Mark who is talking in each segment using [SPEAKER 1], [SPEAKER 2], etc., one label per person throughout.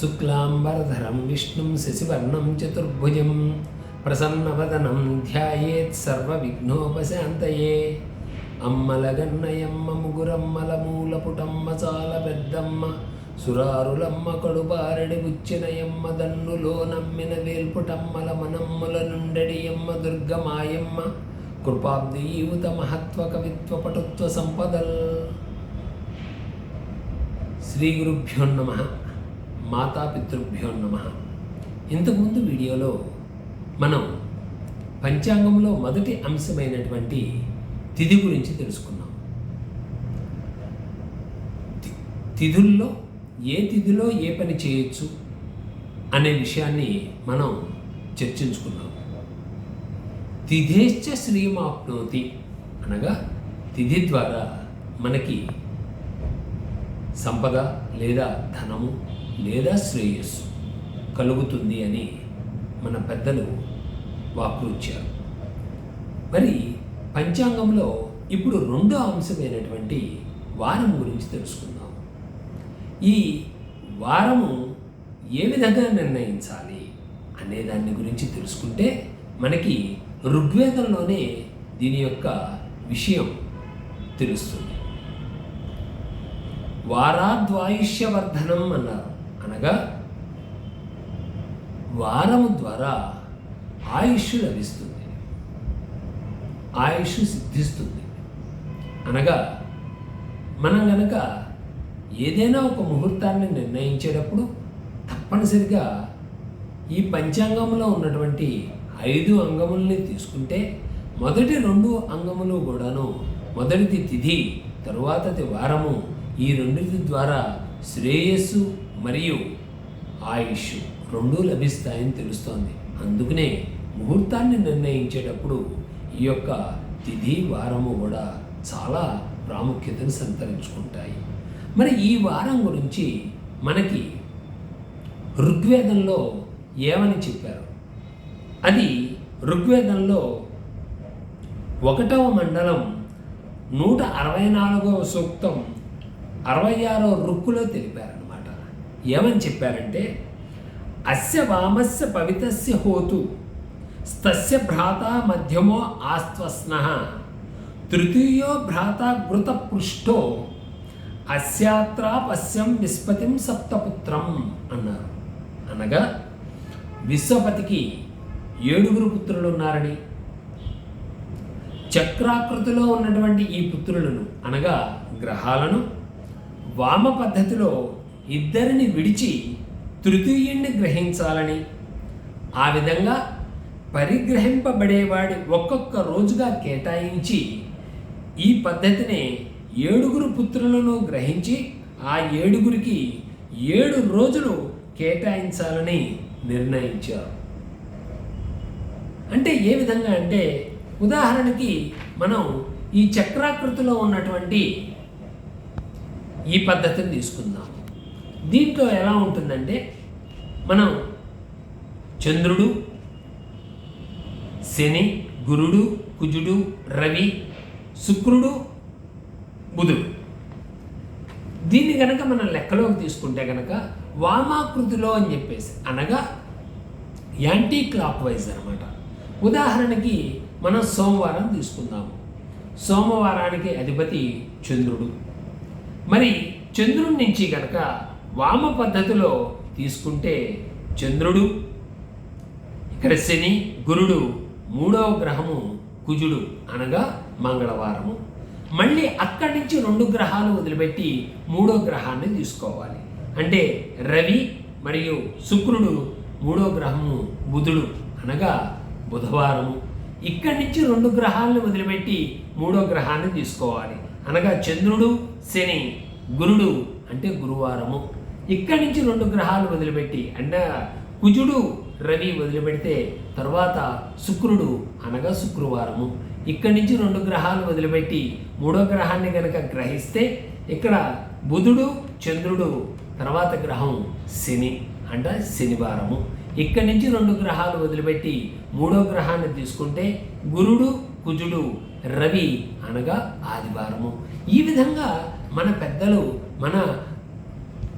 [SPEAKER 1] శుక్లాంబరధరం విష్ణుం శశివర్ణం చతుర్భుజం ప్రసన్నవదనం ధ్యాయేత్ సర్వవిఘ్నోపశాంతయే. అమ్మలగన్నయమ్మ ముగురమ్మలమూలపుటమ్మ చాల పెద్దమ్మ సురారులమ్మ కడుపారడి బుచ్చినయమ్మ దన్నులో నమ్మిన వేల్పుటమ్మల మనమ్ముల నుండడియమ్మ దుర్గమాయమ్మ కృపాబ్దీయుత మహత్వ కవిత్వ పటుత్వ సంపదల్. శ్రీ గురుభ్యో నమ. మాతాపితృభ్యో నమ. ఇంతకుముందు వీడియోలో మనం పంచాంగంలో మొదటి అంశమైనటువంటి తిథి గురించి తెలుసుకున్నాం. తిథుల్లో ఏ తిథిలో ఏ పని చేయొచ్చు అనే విషయాన్ని మనం చర్చించుకున్నాం. తిథేశ్చ శ్రీమాప్నోతి అనగా తిథి ద్వారా మనకి సంపద లేదా ధనము లేదా శ్రేయస్సు కలుగుతుంది అని మన పెద్దలు వాక్రుచ్చారు మరి పంచాంగంలో ఇప్పుడు రెండో అంశమైనటువంటి వారం గురించి తెలుసుకుందాం. ఈ వారము ఏ విధంగా నిర్ణయించాలి అనే దాన్ని గురించి తెలుసుకుంటే మనకి ఋగ్వేదంలోనే దీని యొక్క విషయం తెలుస్తుంది. వారాద్వాయుష్యవర్ధనం అన్నారు. అనగా వారము ద్వారా ఆయుష్ లభిస్తుంది. ఆయుష్ సిద్ధిస్తుంది. అనగా మనం గనక ఏదైనా ఒక ముహూర్తాన్ని నిర్ణయించేటప్పుడు తప్పనిసరిగా ఈ పంచాంగంలో ఉన్నటువంటి ఐదు అంగముల్ని తీసుకుంటే మొదటి రెండు అంగములు కూడాను మొదటిది తిథి తరువాతది వారము ఈ రెండింటి ద్వారా శ్రేయస్సు మరియు ఆయుష్ రెండూ లభిస్తాయని తెలుస్తోంది. అందుకనే ముహూర్తాన్ని నిర్ణయించేటప్పుడు ఈ యొక్క తిథి వారము కూడా చాలా ప్రాముఖ్యతను సంతరించుకుంటాయి. మరి ఈ వారం గురించి మనకి ఋగ్వేదంలో ఏమని చెప్పారు? అది ఋగ్వేదంలో ఒకటవ మండలం నూట అరవై నాలుగవ సూక్తం అరవై ఆరో రుక్కులో తెలిపారు. ఏమని చెప్పారంటే అస్య వామస్య పవితస్య హోతు స్తస్య భ్రాత మధ్యమో ఆస్వస్న తృతీయో భ్రాత ఘృత పృష్టో అస్యాత్రా పశ్యం విస్పతిం సప్తపుత్రం అన్నారు. అనగా విశ్వపతికి ఏడుగురు పుత్రులు ఉన్నారని చక్రాకృతిలో ఉన్నటువంటి ఈ పుత్రులను అనగా గ్రహాలను వామ పద్ధతిలో ఇద్దరిని విడిచి తృతీయుణ్ణి గ్రహించాలని. ఆ విధంగా పరిగ్రహింపబడేవాడి ఒక్కొక్క రోజుగా కేటాయించి ఈ పద్ధతిని ఏడుగురు పుత్రులను గ్రహించి ఆ ఏడుగురికి ఏడు రోజులు కేటాయించాలని నిర్ణయించారు. అంటే ఏ విధంగా అంటే ఉదాహరణకి మనం ఈ చక్రాకృతిలో ఉన్నటువంటి ఈ పద్ధతిని తీసుకుందాం. దీంట్లో ఎలా ఉంటుందంటే మనం చంద్రుడు శని గురుడు కుజుడు రవి శుక్రుడు బుధుడు. దీన్ని కనుక మనం లెక్కలోకి తీసుకుంటే కనుక వామాకృతిలో అని చెప్పేసి అనగా యాంటీ క్లాక్ వైజ్ అనమాట ఉదాహరణకి మనం సోమవారం తీసుకుందాము. సోమవారానికి అధిపతి చంద్రుడు. మరి చంద్రుడి నుంచి కనుక వామ పద్ధతిలో తీసుకుంటే చంద్రుడు ఇక్కడ శని గురుడు మూడవ గ్రహము కుజుడు అనగా మంగళవారము. మళ్ళీ అక్కడి నుంచి రెండు గ్రహాలు వదిలిపెట్టి మూడో గ్రహాన్ని తీసుకోవాలి. అంటే రవి మరియు శుక్రుడు మూడో గ్రహము బుధుడు అనగా బుధవారము. ఇక్కడి నుంచి రెండు గ్రహాలను వదిలిపెట్టి మూడో గ్రహాన్ని తీసుకోవాలి. అనగా చంద్రుడు శని గురుడు అంటే గురువారము. ఇక్కడి నుంచి రెండు గ్రహాలు వదిలిపెట్టి అంటే కుజుడు రవి వదిలిపెడితే తర్వాత శుక్రుడు అనగా శుక్రవారము. ఇక్కడి నుంచి రెండు గ్రహాలు వదిలిపెట్టి మూడో గ్రహాన్ని కనుక గ్రహిస్తే ఇక్కడ బుధుడు చంద్రుడు తర్వాత గ్రహం శని అంటే శనివారము. ఇక్కడి నుంచి రెండు గ్రహాలు వదిలిపెట్టి మూడో గ్రహాన్ని తీసుకుంటే గురుడు కుజుడు రవి అనగా ఆదివారము. ఈ విధంగా మన పెద్దలు మన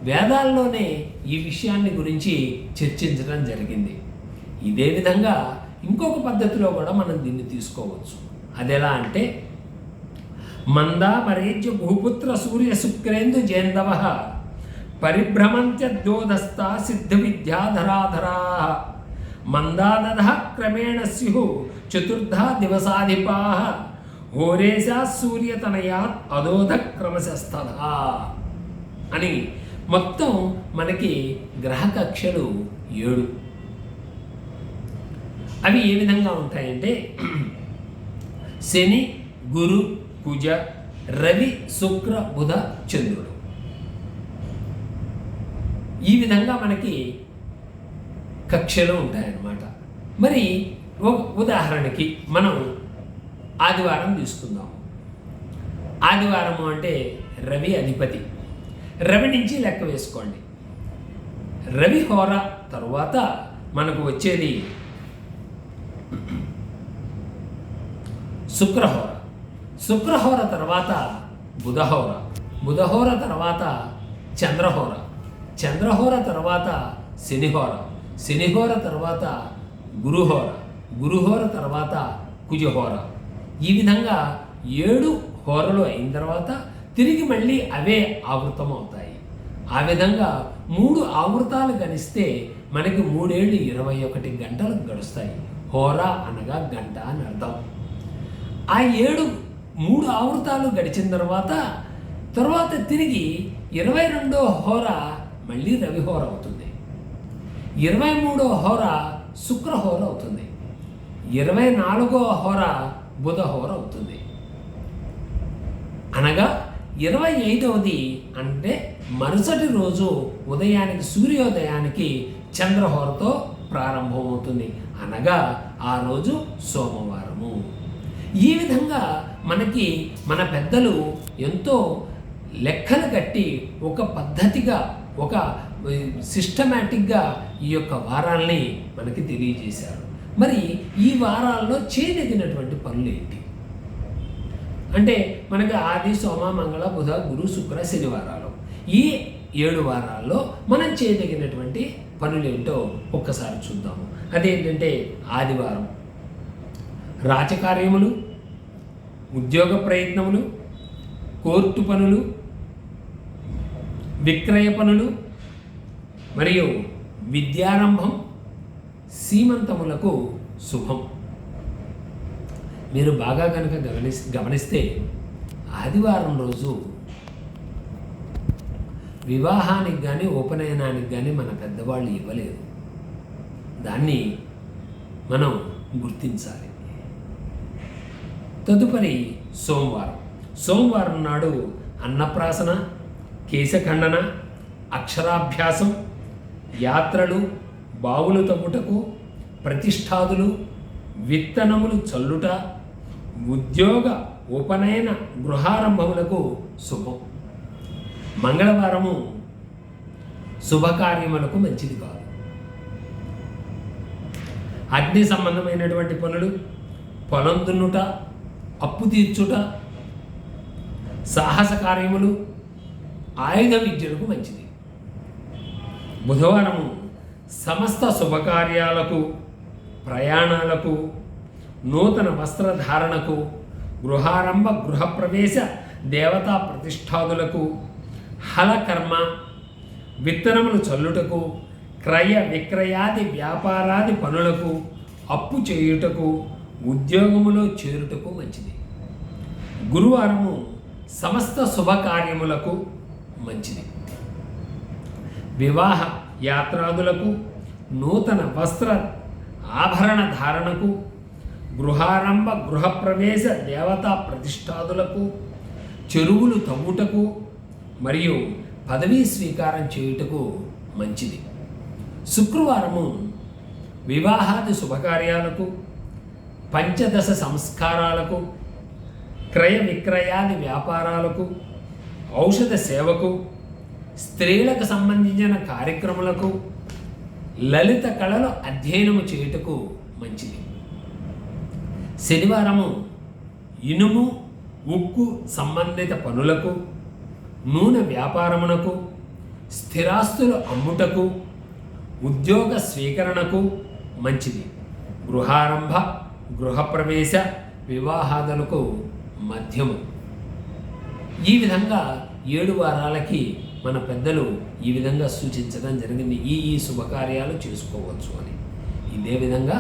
[SPEAKER 1] వేదాల్లోనే ఈ విషయాన్ని గురించి చర్చించడం జరిగింది. ఇదే విధంగా ఇంకొక పద్ధతిలో కూడా మనం దీన్ని తీసుకోవచ్చు. అది ఎలా అంటే మందామరేజ్య భూపుత్ర సూర్య శుక్రేందు జయందవ పరిభ్రమంత్యోదస్త సిద్ధ విద్యాధరాధరా మందాదధ క్రమేణ స్యు చతుర్థ దివసాధిపా హోరేశా సూర్యతనయాత్ అదోధ క్రమశస్తథా అని మొత్తం మనకి గ్రహ కక్షలు ఏడు. అవి ఏ విధంగా ఉంటాయంటే శని గురు కుజ రవి శుక్ర బుధ చంద్రుడు. ఈ విధంగా మనకి కక్షలు ఉంటాయన్నమాట. మరి ఒక ఉదాహరణకి మనం ఆదివారం తీసుకుందాం ఆదివారము అంటే రవి అధిపతి. రవి నుంచి లెక్క వేసుకోండి. రవి హోర తరువాత మనకు వచ్చేది శుక్రహోర. శుక్రహోర తర్వాత బుధహోర. బుధహోర తర్వాత చంద్రహోర. చంద్రహోర తర్వాత శనిహోర. శనిహోర తర్వాత గురుహోర. గురుహోర తర్వాత కుజహోర. ఈ విధంగా ఏడు హోరలు అయిన తర్వాత తిరిగి మళ్ళీ అవే ఆవృతం అవుతాయి ఆ విధంగా మూడు ఆవృతాలు గణిస్తే మనకి మూడేళ్ళు ఇరవై ఒకటి గంటలు గడుస్తాయి. హోరా అనగా గంట అని అర్థం. ఆ ఏడు మూడు ఆవృతాలు గడిచిన తర్వాత తర్వాత తిరిగి ఇరవై రెండో హోర మళ్ళీ రవి హోర అవుతుంది. ఇరవై మూడో హోర శుక్ర హోర అవుతుంది. ఇరవై నాలుగో హోర బుధ హోర అవుతుంది. అనగా ఇరవై ఐదవది అంటే మరుసటి రోజు ఉదయానికి సూర్యోదయానికి చంద్రహోరతో ప్రారంభమవుతుంది. అనగా ఆ రోజు సోమవారము. ఈ విధంగా మనకి మన పెద్దలు ఎంతో లెక్కలు కట్టి ఒక పద్ధతిగా ఒక సిస్టమేటిక్గా ఈ యొక్క వారాల్ని మనకి తెలియజేశారు. మరి ఈ వారాల్లో చేయదగినటువంటి పనులు ఏంటి? అంటే మనకి ఆది సోమ మంగళ బుధ గురు శుక్ర శనివారాలు. ఈ ఏడు వారాల్లో మనం చేయదగినటువంటి పనులు ఏంటో ఒక్కసారి చూద్దాము. అదేంటంటే ఆదివారం. రాజకార్యములు ఉద్యోగ ప్రయత్నములు కోర్టు పనులు విక్రయ పనులు మరియు విద్యారంభం సీమంతములకు శుభం. మీరు బాగా కనుక గమని గమనిస్తే ఆదివారం రోజు వివాహానికి కానీ ఉపనయనానికి కానీ మన పెద్దవాళ్ళు ఇవ్వలేదు. దాన్ని మనం గుర్తించాలి. తదుపరి సోమవారం. సోమవారం నాడు అన్నప్రాసన కేశఖండన అక్షరాభ్యాసం యాత్రలు బావులు తవ్వుటకు ప్రతిష్టాదులు విత్తనములు చల్లుట ఉద్యోగ ఉపనయన గృహారంభములకు శుభం. మంగళవారము శుభకార్యములకు మంచిది కాదు. అగ్ని సంబంధమైనటువంటి పనులు పొలం దున్నుట అప్పు తీర్చుట సాహస కార్యములు ఆయుధ విద్యలకు మంచిది. బుధవారము సమస్త శుభకార్యాలకు ప్రయాణాలకు నూతన వస్త్రధారణకు గృహారంభ గృహప్రవేశ దేవతా ప్రతిష్టాదులకు హలకర్మ విత్తనములు చల్లుటకు క్రయ విక్రయాది వ్యాపారాది పనులకు అప్పు చేయుటకు ఉద్యోగములో చేరుటకు మంచిది. గురువారము సమస్త శుభకార్యములకు మంచిది. వివాహ యాత్రాదులకు నూతన వస్త్ర ఆభరణ ధారణకు గృహారంభ గృహప్రవేశ దేవతా ప్రతిష్టాదులకు చెరువులు తవ్వుటకు మరియు పదవీ స్వీకారం చేయుటకు మంచిది. శుక్రవారము వివాహాది శుభకార్యాలకు పంచదశ సంస్కారాలకు క్రయ విక్రయాది వ్యాపారాలకు ఔషధ సేవకు స్త్రీలకు సంబంధించిన కార్యక్రమాలకు లలిత కళలు అధ్యయనము చేయుటకు మంచిది. శనివారము ఇనుము ఉక్కు సంబంధిత పనులకు నూనె వ్యాపారమునకు స్థిరాస్తులు అమ్ముటకు ఉద్యోగ స్వీకరణకు మంచిది. గృహారంభ గృహప్రవేశ వివాహాదులకు మధ్యము. ఈ విధంగా ఏడు వారాలకి మన పెద్దలు ఈ విధంగా సూచించడం జరిగింది. ఈ ఈ శుభకార్యాలు చేసుకోవచ్చు అని. ఇదే విధంగా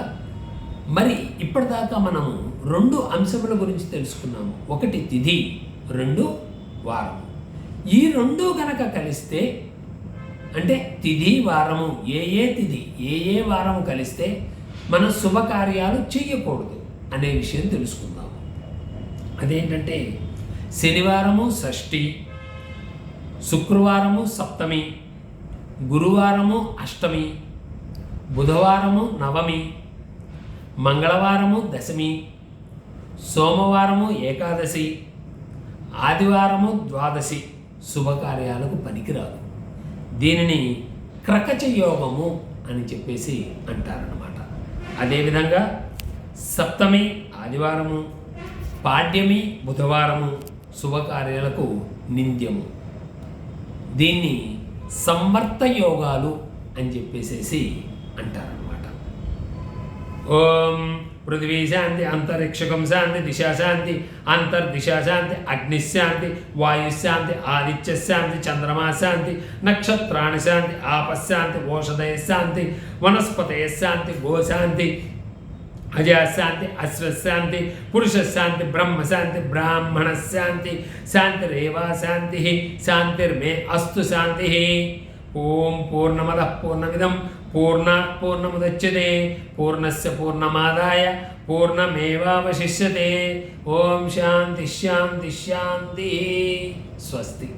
[SPEAKER 1] మరి ఇప్పటిదాకా మనము రెండు అంశముల గురించి తెలుసుకున్నాము. ఒకటి తిథి రెండు వారం ఈ రెండు గనక కలిస్తే అంటే తిథి వారము ఏ ఏ తిథి ఏ ఏ వారము కలిస్తే మనం శుభకార్యాలు చేయకూడదు అనే విషయం తెలుసుకుందాము. అదేంటంటే శనివారము షష్ఠి శుక్రవారము సప్తమి గురువారము అష్టమి బుధవారము నవమి మంగళవారము దశమి సోమవారము ఏకాదశి ఆదివారము ద్వాదశి శుభకార్యాలకు పనికిరాదు. దీనిని క్రకచ యోగము అని చెప్పేసి అంటారనమాట అదేవిధంగా సప్తమి ఆదివారము పాడ్యమి బుధవారము శుభకార్యాలకు నింద్యము. దీన్ని సంవర్త యోగాలు అని చెప్పేసేసి అంటారనమాట ఓం పృథివీ శాంతి అంతరిక్షకం శాంతి దిశాశాంతి అంతర్దిశాశాంతి అగ్నిశాంతి వాయుశాంతి ఆదిత్య శాంతి చంద్రమా శాంతి నక్షత్రాణి శాంతి ఆపశాంతి ఓషధయ శాంతి వనస్పతయ శాంతి గోశాంతి అజశాంతి అశ్వశాంతి పురుషశాంతి బ్రహ్మశాంతి బ్రాహ్మణశాంతి శాంతిరేవాశాంతి శాంతిర్మే అస్తు శాంతి. ఓం పూర్ణమద పూర్ణమిదం పూర్ణాత్ పూర్ణముదచ్యతే పూర్ణస్య పూర్ణమాదాయ పూర్ణమేవావశిష్యతే ఓం శాంతి శాంతి శాంతి స్వస్తి